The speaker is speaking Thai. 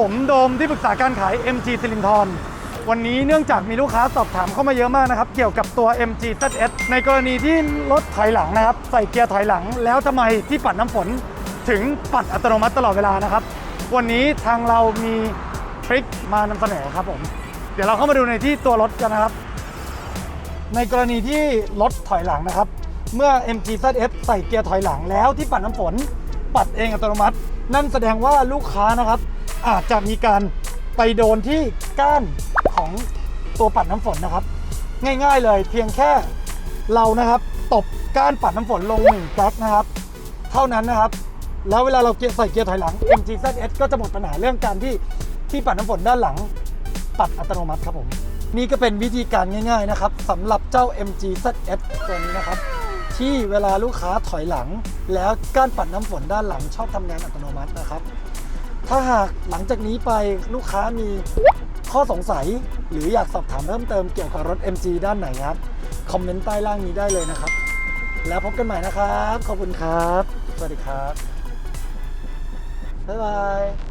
ผมโดมที่ปรึกษาการขาย MG สิรินทรวันนี้เนื่องจากมีลูกค้าสอบถามเข้ามาเยอะมากนะครับ เกี่ยวกับตัว MG ZS ในกรณีที่รถถอยหลังนะครับ ใส่เกียร์ถอยหลัง แล้วทำไมที่ปัดน้ำฝนถึงปัดอัตโนมัติตลอดเวลานะครับ วันนี้ทางเรามีทริคมานำเสนอครับผม เดี๋ยวเราเข้ามาดูในที่ตัวรถกันนะครับ ในกรณีที่รถถอยหลังนะครับ เมื่อ MG ZS ใส่เกียร์ถอยหลังแล้วที่ปัดน้ำฝน ปัดเองอัตโนมัติ นั่นแสดงว่าลูกค้านะครับ อาจจะมีการไปโดนที่ก้านของตัวปัดน้ำฝนนะครับ ง่ายๆเลยเพียงแค่เรานะครับตบก้านปัดน้ำฝนลงหนึ่งแกลกนะครับ เท่านั้นนะครับ แล้วเวลาเราเกียร์ใส่เกียร์ถอยหลัง MG ZS ก็จะหมดปัญหาเรื่องการที่ที่ปัดน้ำฝนด้านหลังปัดอัตโนมัติครับผม นี่ก็เป็นวิธีการง่าย ๆนะครับสำหรับเจ้า MG ZS ตัวนี้นะครับ ที่เวลาลูกค้าถอยหลัง แล้วก้านปัดน้ำฝนด้านหลังชอบทำงานอัตโนมัตินะครับ ถ้าหากหลังจากนี้ไปลูกค้ามีข้อสงสัย หรืออยากสอบถามเพิ่มเติมเกี่ยวกับรถ MG ด้านไหนครับ คอมเมนต์ใต้ล่างนี้ได้เลยนะครับ แล้วพบกันใหม่นะครับ ขอบคุณครับ สวัสดีครับ บ๊ายบาย